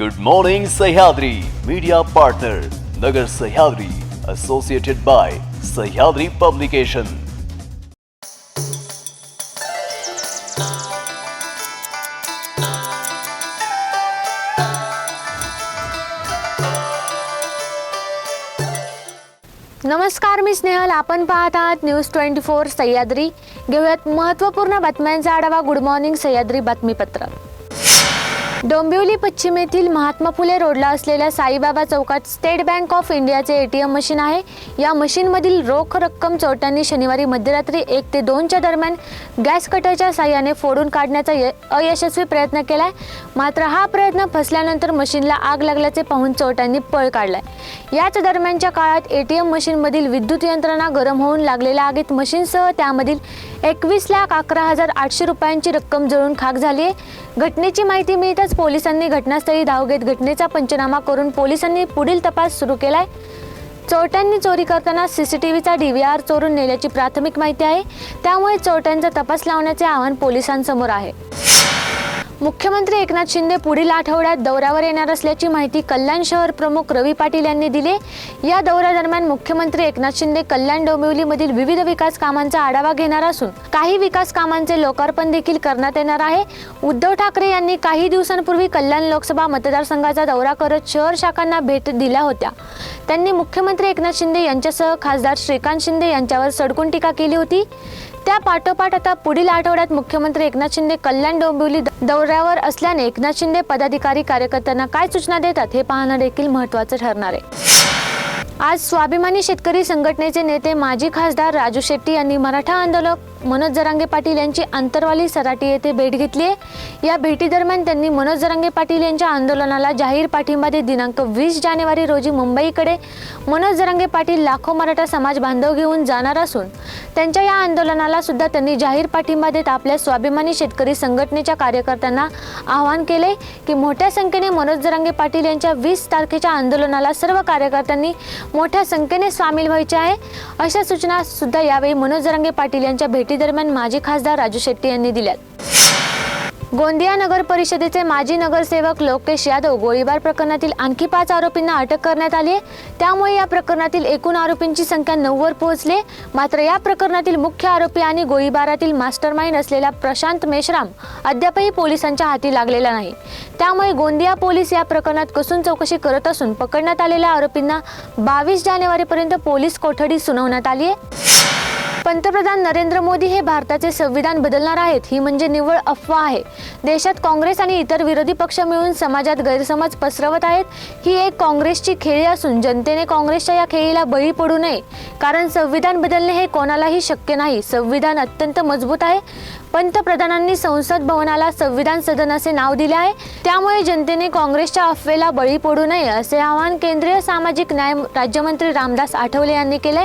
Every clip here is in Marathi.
Good morning Sahyadri media partner Nagar Sahyadri associated by Sahyadri publication नमस्कार मी स्नेहल. आपण पाहत आहात न्यूज ट्वेंटी फोर सह्याद्री. घेऊयात महत्त्वपूर्ण बातम्यांचा आढावा. गुड मॉर्निंग सह्याद्री बातमीपत्र. डोंबिवली पश्चिम येथील महात्मा फुले रोडला असलेल्या साईबाबा चौकात स्टेट बँक ऑफ इंडियाचे एटीएम मशीन आहे. या मशीनमधील रोख रक्कम चोरट्यांनी शनिवारी मध्यरात्री एक ते दोनच्या दरम्यान गॅस कटरच्या साह्याने फोडून काढण्याचा य- अयशस्वी प्रयत्न केलाय. मात्र हा प्रयत्न फसल्यानंतर मशीनला आग लागल्याचे पाहून चोरट्यांनी पळ काढलाय. याच दरम्यानच्या काळात एटीएम मशीनमधील विद्युत यंत्रणा गरम होऊन लागलेल्या आगीत मशीनसह त्यामधील एकवीस लाख अकरा हजार आठशे रुपयांची रक्कम जळून खाक झाली आहे घटनेची माहिती मिळताच पोलिसांनी घटनास्थळी धाव घेत घटनेचा पंचनामा करून पोलिसांनी पुढील तपास सुरू केलाय. चोरट्यांनी चोरी करताना सीसीटीव्हीचा डीव्हीआर चोरून नेल्याची प्राथमिक माहिती आहे. त्यामुळे चोरट्यांचा तपास लावण्याचे आव्हान पोलिसांसमोर आहे. मुख्यमंत्री एकनाथ शिंदे पुढील आठवड्यात दौऱ्यावर येणार असल्याची माहिती कल्याण शहर प्रमुख रवी पाटील यांनी दिली. या दौऱ्यादरम्यान मुख्यमंत्री एकनाथ शिंदे कल्याण डोंबिवलीमधील विविध विकास कामांचा आढावा घेणार असून काही विकास कामांचे लोकार्पण देखील करण्यात येणार आहे. उद्धव ठाकरे यांनी काही दिवसांपूर्वी कल्याण लोकसभा मतदारसंघाचा दौरा करत शहर शाखांना भेट दिल्या होत्या. त्यांनी मुख्यमंत्री एकनाथ शिंदे यांच्यासह खासदार श्रीकांत शिंदे यांच्यावर सडकून टीका केली होती. त्या पाठोपाठ आता पुढील आठवड्यात मुख्यमंत्री एकनाथ शिंदे कल्याण डोंबिवली दौऱ्यावर असल्याने एकनाथ शिंदे पदाधिकारी कार्यकर्त्यांना काय सूचना देतात हे पाहणं देखील महत्वाचं ठरणार आहे. आज स्वाभिमानी शेतकरी संघटनेचे नेते माजी खासदार राजू शेट्टी यांनी मराठा आंदोलक मनोज जरांगे पाटील यांची अंतरवाली सराटी येथे भेट घेतली आहे. या भेटीदरम्यान त्यांनी मनोज जरांगे पाटील यांच्या आंदोलनाला जाहीर पाठिंबा देत दिनांक वीस जानेवारी रोजी मुंबईकडे मनोज जरांगे पाटील लाखो मराठा समाज बांधव घेऊन जाणार असून त्यांच्या या आंदोलनाला सुद्धा त्यांनी जाहीर पाठिंबा देत आपल्या स्वाभिमानी शेतकरी संघटनेच्या कार्यकर्त्यांना आवाहन केले की मोठ्या संख्येने मनोज जरांगे पाटील यांच्या वीस तारखेच्या आंदोलनाला सर्व कार्यकर्त्यांनी मोठ्या संख्येने सामील व्हायचे आहे. अशा सूचना सुद्धा यावेळी मनोज जरांगे पाटील यांच्या भेट भेटीदरम्यान माजी खासदार राजू शेट्टी यांनी दिल्यात. गोंदिया नगर परिषदेचे माजी नगरसेवक लोकेश यादव गोळीबार प्रकरणातील आणखी पाच आरोपींना अटक करण्यात आली त्यामुळे या प्रकरणातील एकूण आरोपींची संख्या नऊवर पोहोचली मात्र या प्रकरणातील मुख्य आरोपी आणि गोळीबारातील मास्टरमाइंड असलेला प्रशांत मेश्राम अद्यापही पोलिसांच्या हाती लागलेला नाही. त्यामुळे गोंदिया पोलीस या प्रकरणात कसून चौकशी करत असून पकडण्यात आलेल्या आरोपींना बावीस जानेवारीपर्यंत पोलीस कोठडी सुनावण्यात आली आहे. पंतप्रधान नरेंद्र मोदी हे भारताचे संविधान बदलणार आहेत ही म्हणजे निव्वळ अफवा आहे. देशात काँग्रेस आणि इतर विरोधी पक्ष मिळून समाजात गैरसमज पसरवत आहेत ही एक काँग्रेसची खेळी असून जनतेने काँग्रेसच्या या खेळीला बळी पडू नये. कारण संविधान बदलणे हे कोणालाही शक्य नाही संविधान अत्यंत मजबूत आहे. पंतप्रधानांनी संसद भवनाला संविधान सदन असे नाव दिले आहे त्यामुळे जनतेने काँग्रेसच्या अफवेला बळी पडू नये असे आवाहन केंद्रीय सामाजिक न्याय राज्यमंत्री रामदास आठवले यांनी केले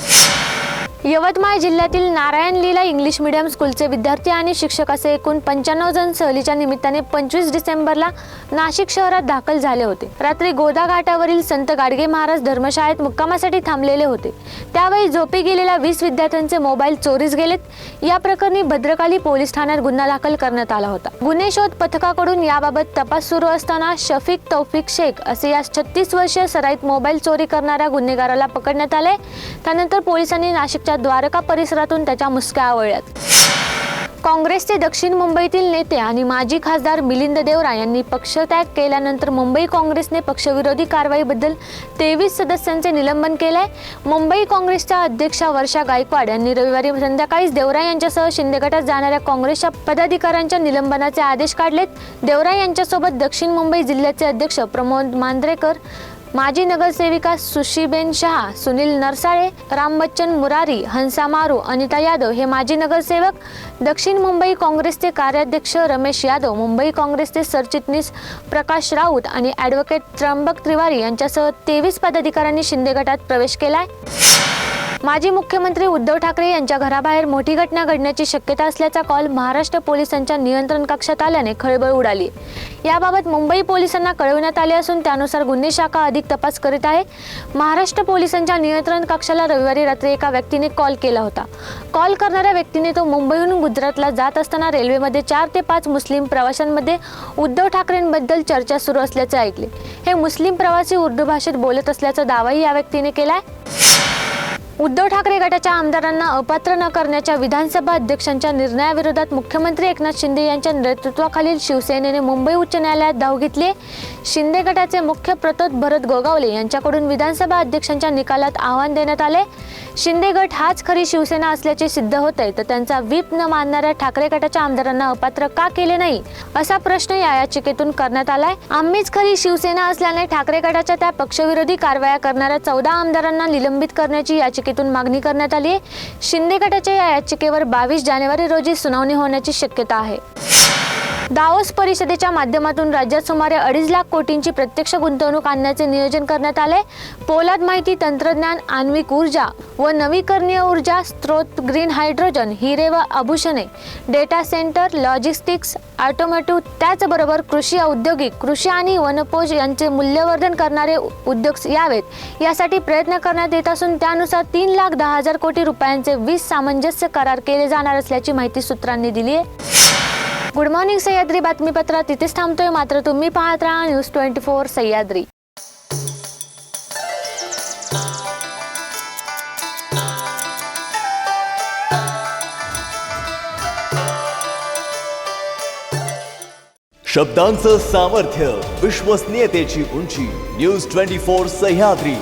यवतमाळ जिल्ह्यातील नारायण लीला इंग्लिश मीडियम स्कूलचे विद्यार्थी आणि शिक्षक असे एकूण पंच्याण्णव जण सहलीच्या निमित्ताने पंचवीस डिसेंबरला नाशिक शहरात दाखल झाले होते. रात्री गोदा घाटावरील संत गाडगे महाराज धर्मशाळेत मुक्कामासाठी थांबलेले होते. त्यावेळी झोपी गेलेल्या वीस विद्यार्थ्यांचे मोबाईल चोरीस गेलेत. या प्रकरणी भद्रकाली पोलीस ठाण्यात गुन्हा दाखल करण्यात आला होता. गुन्हे शोध पथकाकडून याबाबत तपास सुरू असताना शफीक तौफिक शेख असे या छत्तीस वर्षीय सराईत मोबाईल चोरी करणाऱ्या गुन्हेगाराला पकडण्यात आले त्यानंतर पोलिसांनी नाशिकच्या द्वारका परिसरातून त्याच्या मुसक्या आवळल्यात. काँग्रेसचे दक्षिण मुंबईतील नेते आणि माजी खासदार मिलिंद देवरा यांनी पक्षत्याग केल्यानंतर मुंबई काँग्रेसने पक्षविरोधी कारवाईबद्दल तेवीस सदस्यांचे निलंबन केलंय. मुंबई काँग्रेसच्या अध्यक्षा वर्षा गायकवाड यांनी रविवारी संध्याकाळीच देवरा यांच्यासह शिंदे गटात जाणाऱ्या काँग्रेसच्या पदाधिकाऱ्यांच्या निलंबनाचे आदेश काढलेत. देवरा यांच्यासोबत दक्षिण मुंबई जिल्ह्याचे अध्यक्ष प्रमोद मांद्रेकर माजी नगरसेविका सुशीबेन शहा सुनील नरसाळे राम बच्चन मुरारी हंसा मारू अनिता यादव हे माजी नगरसेवक दक्षिण मुंबई काँग्रेसचे कार्याध्यक्ष रमेश यादव मुंबई काँग्रेसचे सरचिटणीस प्रकाश राऊत आणि ॲडव्होकेट त्र्यंबक त्रिवारी यांच्यासह तेवीस पदाधिकाऱ्यांनी शिंदे गटात प्रवेश केलाय. माजी मुख्यमंत्री उद्धव ठाकरे यांच्या घराबाहेर मोठी घटना घडण्याची शक्यता असल्याचा कॉल महाराष्ट्र पोलिसांच्या नियंत्रण कक्षात आल्याने खळबळ उडाली. याबाबत मुंबई पोलिसांना कळविण्यात आले असून त्यानुसार गुन्हे शाखा अधिक तपास करीत आहे. महाराष्ट्र पोलिसांच्या नियंत्रण कक्षाला रविवारी रात्री एका व्यक्तीने कॉल केला होता. कॉल करणाऱ्या व्यक्तीने तो मुंबईहून गुजरातला जात असताना रेल्वेमध्ये चार ते पाच मुस्लिम प्रवाशांमध्ये उद्धव ठाकरेंबद्दल चर्चा सुरू असल्याचे ऐकले. हे मुस्लिम प्रवासी उर्दू भाषेत बोलत असल्याचा दावाही या व्यक्तीने केलाय. उद्धव ठाकरे गटाच्या आमदारांना अपात्र न करण्याच्या विधानसभा अध्यक्षांच्या निर्णयाविरोधात मुख्यमंत्री एकनाथ शिंदे यांच्या नेतृत्वाखालील शिवसेनेने मुंबई उच्च न्यायालयात धाव घेतली शिंदे गटाचे मुख्य प्रतोद भरत गोगावले यांच्याकडून विधानसभा अध्यक्षांच्या निकालात आव्हान देण्यात आले. शिंदे गट हाच खरी शिवसेना असल्याचे सिद्ध होते तर त्यांचा व्हीप न मानणाऱ्या ठाकरे गटाच्या आमदारांना अपात्र का केले नाही असा प्रश्न या याचिकेतून करण्यात आलाय. आम्हीच खरी शिवसेना असल्याने ठाकरे गटाच्या त्या पक्षविरोधी कारवाया करणाऱ्या चौदा आमदारांना निलंबित करण्याची याचिका याचिकेतून मागणी करण्यात आली आहे. शिंदे गटाच्या या याचिकेवर बावीस जानेवारी रोजी सुनावणी होण्याची शक्यता आहे. दावोस परिषदेच्या माध्यमातून राज्यात सुमारे अडीच लाख कोटींची प्रत्यक्ष गुंतवणूक आणण्याचे नियोजन करण्यात आले. पोलाद माहिती तंत्रज्ञान आण्विक ऊर्जा व नवीकरणीय ऊर्जा स्त्रोत ग्रीन हायड्रोजन हिरे व आभूषणे डेटा सेंटर लॉजिस्टिक्स ऑटोमॅटिव्ह त्याचबरोबर कृषी औद्योगिक कृषी आणि वनपोष यांचे मूल्यवर्धन करणारे उद्योग यावेत. यासाठी प्रयत्न करण्यात येत असून त्यानुसार तीन लाख दहा हजार कोटी रुपयांचे वीस सामंजस्य करार केले जाणार असल्याची माहिती सूत्रांनी दिली आहे. गुड मॉर्निंग सह्याद्री बातमीपत्रात तिथेच थांबतोय. मात्र तुम्ही पाहत राहा न्यूज ट्वेंटी फोर सह्याद्री शब्दांचं सामर्थ्य विश्वसनीयतेची उंची न्यूज ट्वेंटी फोर सह्याद्री